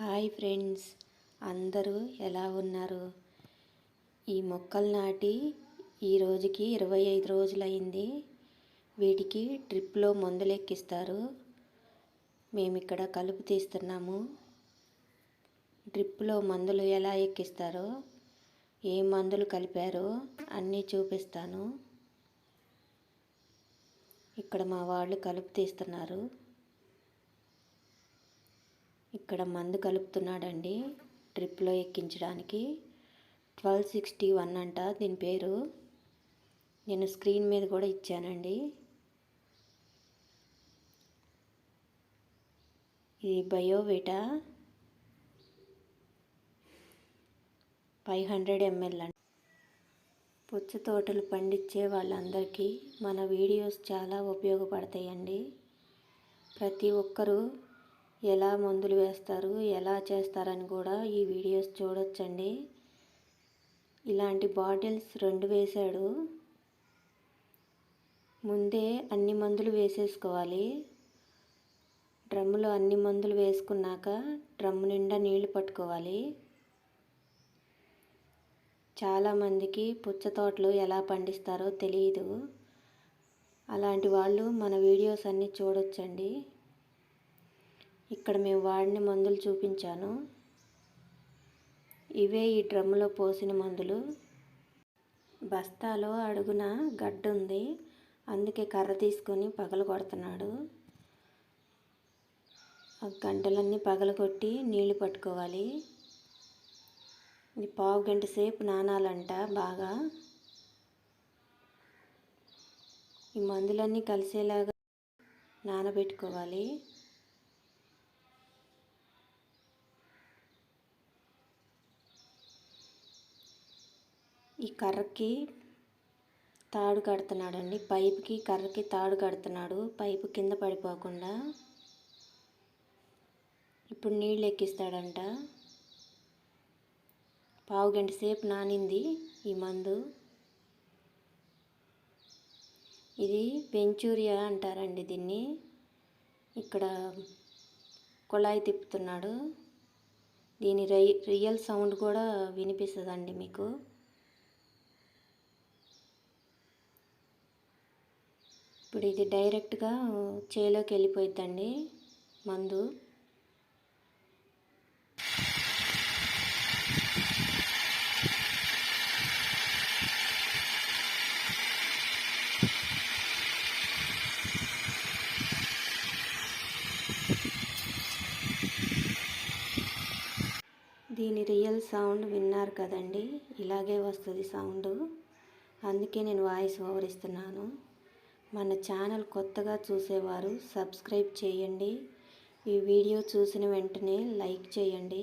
Hi friends అందరూ ఎలా ఉన్నారు? ఈ మొక్కలు నాటి ఈ రోజుకి ఇరవై ఐదు రోజులైంది. వీటికి ట్రిప్లో మందులు ఎక్కిస్తారు మేము ఇక్కడ కలుపు తీస్తున్నాము. డ్రిప్లో మందులు ఎలా ఎక్కిస్తారో ఏ మందులు కలిపారో అన్నీ చూపిస్తాను. ఇక్కడ మా వాళ్ళు కలుపు తీస్తున్నారు. ఇక్కడ మందు కలుపుతున్నాడండి. ట్రిప్లో ఎక్కించడానికి. ట్వెల్వ్ సిక్స్టీ వన్ అంట దీని పేరు. నేను స్క్రీన్ మీద కూడా ఇచ్చానండి. ఇది బయోవేటా. ఫైవ్ హండ్రెడ్ ఎంఎల్ అండి పుచ్చ తోటలు పండించే వాళ్ళందరికీ మన వీడియోస్ చాలా ఉపయోగపడతాయండి. ప్రతి ఒక్కరూ ఎలా మందులు వేస్తారు ఎలా చేస్తారని కూడా ఈ వీడియోస్ చూడొచ్చండి. ఇలాంటి బాటిల్స్ రెండు వేశాడు. ముందే అన్ని మందులు వేసేసుకోవాలి. డ్రమ్ములో అన్ని మందులు వేసుకున్నాక డ్రమ్ము నిండా నీళ్ళు పట్టుకోవాలి. చాలామందికి పుచ్చ తోటలు ఎలా పండిస్తారో తెలియదు అలాంటి వాళ్ళు మన వీడియోస్ అన్నీ చూడొచ్చండి. ఇక్కడ మేము వాడిన మందులు చూపించాను. ఇవే ఈ డ్రమ్ములో పోసిన మందులు. బస్తాలో అడుగున గడ్డ ఉంది అందుకే కర్ర తీసుకొని పగల కొడుతున్నాడు. ఆ గంటలన్నీ పగలగొట్టి నీళ్ళు పట్టుకోవాలి. ఇది పావు గంట సేపు నానాలంట బాగా. ఈ మందులన్నీ కలిసేలాగా నానబెట్టుకోవాలి. ఈ కర్రకి తాడు కడుతున్నాడండి. పైపుకి కర్రకి తాడు కడుతున్నాడు. పైపు కింద పడిపోకుండా ఇప్పుడు నీళ్ళు ఎక్కిస్తాడంట. పావు గంట సేపు నానింది ఈ మందు. ఇది పెంచూరియా అంటారండి దీన్ని. ఇక్కడ కుళాయి తిప్పుతున్నాడు. దీని రియల్ సౌండ్ కూడా వినిపిస్తుందండి మీకు. ఇప్పుడు ఇది డైరెక్ట్గా చేలోకి వెళ్ళిపోయిద్దండి మందు. దీని రియల్ సౌండ్ విన్నారు కదండి ఇలాగే వస్తుంది సౌండ్. అందుకే నేను వాయిస్ ఓవర్ ఇస్తున్నాను. మన ఛానల్ కొత్తగా చూసేవారు సబ్స్క్రైబ్ చేయండి. ఈ వీడియో చూసిన వెంటనే లైక్ చేయండి.